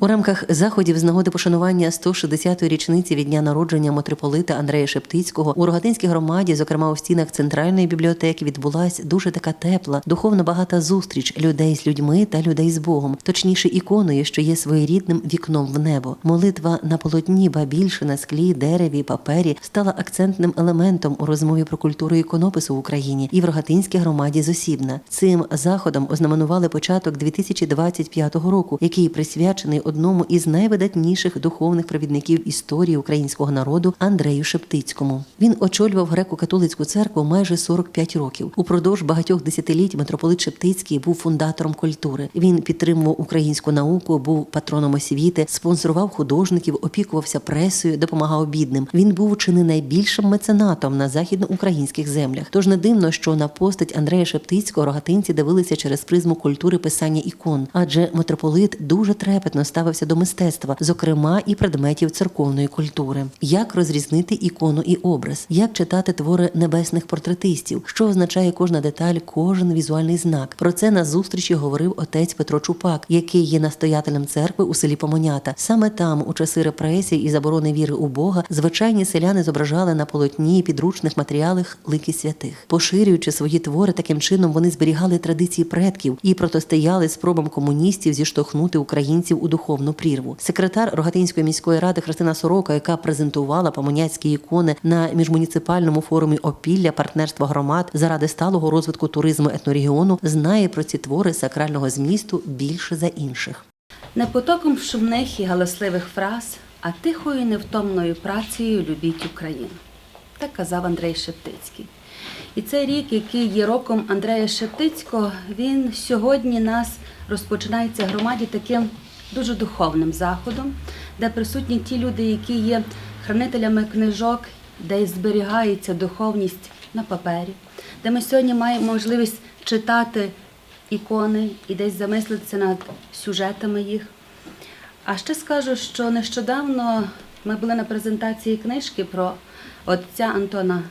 У рамках заходів з нагоди пошанування 160-ї річниці від дня народження митрополита Андрея Шептицького у Рогатинській громаді, зокрема у стінах центральної бібліотеки, відбулась дуже така тепла, духовно багата зустріч людей з людьми та людей з Богом, точніше іконою, що є своєрідним вікном в небо. Молитва на полотні, ба більше на склі, дереві, папері стала акцентним елементом у розмові про культуру іконопису в Україні і в Рогатинській громаді з Осібна. Цим заходом ознаменували початок 2025 року, який присвячений одному із найвидатніших духовних провідників історії українського народу Андрею Шептицькому. Він очолював греко-католицьку церкву майже 45 років. Упродовж багатьох десятиліть митрополит Шептицький був фундатором культури. Він підтримував українську науку, був патроном освіти, спонсорував художників, опікувався пресою, допомагав бідним. Він був чи не найбільшим меценатом на західноукраїнських землях. Тож не дивно, що на постать Андрея Шептицького рогатинці дивилися через призму культури писання ікон, адже митрополит дуже трепетно ставився до мистецтва, зокрема і предметів церковної культури. Як розрізнити ікону і образ, як читати твори небесних портретистів, що означає кожна деталь, кожен візуальний знак. Про це на зустрічі говорив отець Петро Чупак, який є настоятелем церкви у селі Помонята. Саме там, у часи репресій і заборони віри у Бога, звичайні селяни зображали на полотні і підручних матеріалах лики святих. Поширюючи свої твори, таким чином вони зберігали традиції предків і протистояли спробам комуністів зіштовхнути українців у духовну прірву. Секретар Рогатинської міської ради Христина Сорока, яка презентувала помоняцькі ікони на міжмуніципальному форумі опілля партнерства громад заради сталого розвитку туризму етнорегіону, знає про ці твори сакрального змісту більше за інших. Не потоком шумних і галасливих фраз, а тихою невтомною працею любіть Україну. Так казав Андрей Шептицький. І цей рік, який є роком Андрея Шептицького, він сьогодні нас розпочинається громаді таким дуже духовним заходом, де присутні ті люди, які є хранителями книжок, де зберігається духовність на папері, де ми сьогодні маємо можливість читати ікони і десь замислитися над сюжетами їх. А ще скажу, що нещодавно ми були на презентації книжки про отця Антона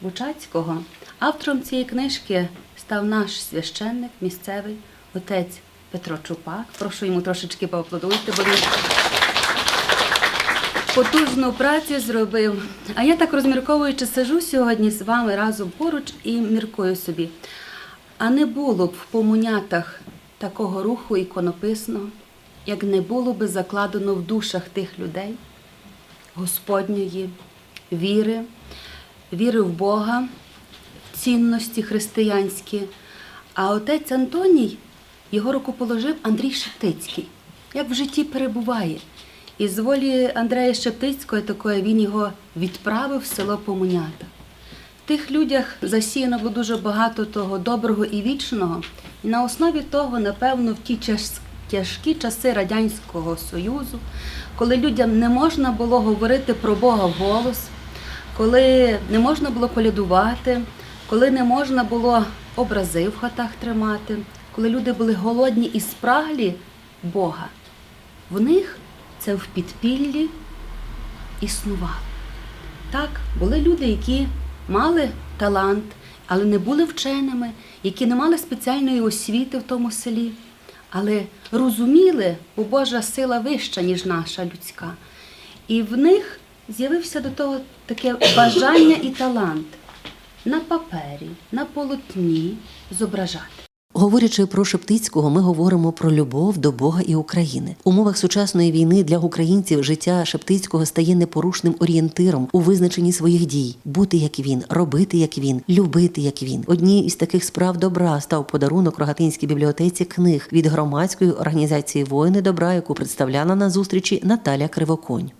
Бучацького. Автором цієї книжки став наш священник місцевий отець Петро Чупак. Прошу йому трошечки поаплодуйте, бо він потужну працю зробив. А я так розмірковуючи, сижу сьогодні з вами разом поруч і міркую собі. А не було б в помунятах такого руху іконописного, як не було би закладено в душах тих людей Господньої віри, віри в Бога, цінності християнські. А отець Антоній його руку положив Андрій Шептицький, як в житті перебуває. І з волі Андрея Шептицького такої він його відправив в село Помунята. В тих людях засіяно було дуже багато того доброго і вічного. І на основі того, напевно, в ті тяжкі часи Радянського Союзу, коли людям не можна було говорити про Бога вголос, коли не можна було колядувати, коли не можна було образи в хатах тримати, коли люди були голодні і спраглі Бога, в них це в підпіллі існувало. Так, були люди, які мали талант, але не були вченими, які не мали спеціальної освіти в тому селі, але розуміли, бо Божа сила вища, ніж наша людська. І в них з'явився до того таке бажання і талант на папері, на полотні зображати. Говорячи про Шептицького, ми говоримо про любов до Бога і України. У умовах сучасної війни для українців життя Шептицького стає непорушним орієнтиром у визначенні своїх дій: бути як він, робити як він, любити як він. Однією із таких справ добра став подарунок Рогатинській бібліотеці книг від громадської організації Воїни добра, яку представляла на зустрічі Наталя Кривоконь.